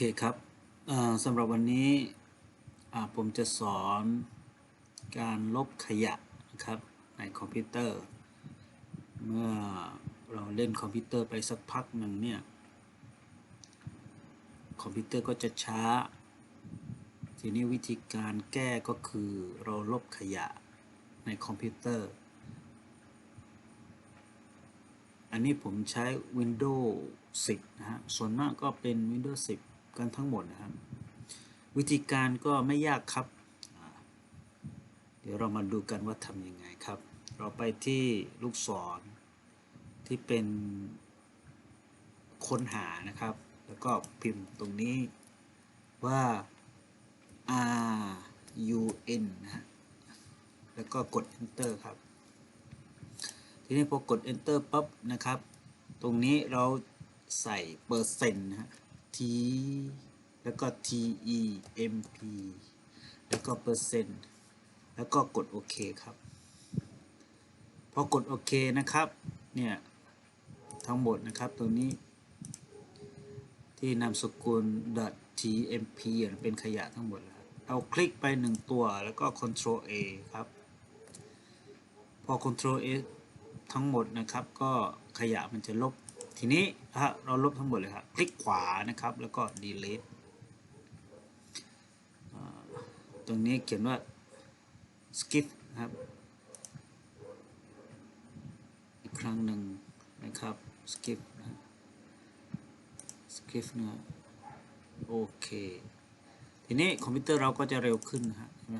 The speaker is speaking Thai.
เคครับสำหรับวันนี้ผมจะสอนการลบขยะนะครับในคอมพิวเตอร์ เมื่อเราเล่นคอมพิวเตอร์ไปสักพักหนึ่งเนี่ย คอมพิวเตอร์ก็จะช้า ทีนี้วิธีการแก้ก็คือเราลบขยะในคอมพิวเตอร์ อันนี้ผมใช้ Windows 10 นะฮะ ส่วนมากก็เป็น Windows 10 กันทั้งหมดนะครับ วิธีการก็ไม่ยากครับ เดี๋ยวเรามาดูกันว่าทำยังไงครับ เราไปที่ลูกศรที่เป็นค้นหานะครับ แล้วก็พิมพ์ตรงนี้ว่า R U N นะฮะแล้วก็กด enter ครับ ทีนี้พอกด enter ปั๊บนะครับ ตรงนี้เราใส่เปอร์เซ็นต์นะฮะ t แล้วก็ t e m p แล้วก็เปอร์เซ็นต์แล้วก็กดโอเคครับ พอกดโอเคนะครับ เนี่ย ทั้งหมดนะครับตรงนี้ ที่นามสกุล .tmp อะเป็นขยะทั้งหมดแล้วเอาคลิกไปหนึ่งตัวแล้วก็ Ctrl A ครับ พอ Ctrl A ทั้งหมดนะครับ ก็ขยะมันจะลบ ทีนี้ฮะเราลบทั้งหมดเลยครับคลิกขวานะครับ แล้วก็ delete ตรงนี้เขียนว่า skip นะครับ อีกครั้งหนึ่งนะครับ skip นะ skip นะโอเค ทีนี้คอมพิวเตอร์เราก็จะเร็วขึ้นนะฮะเห็นไหม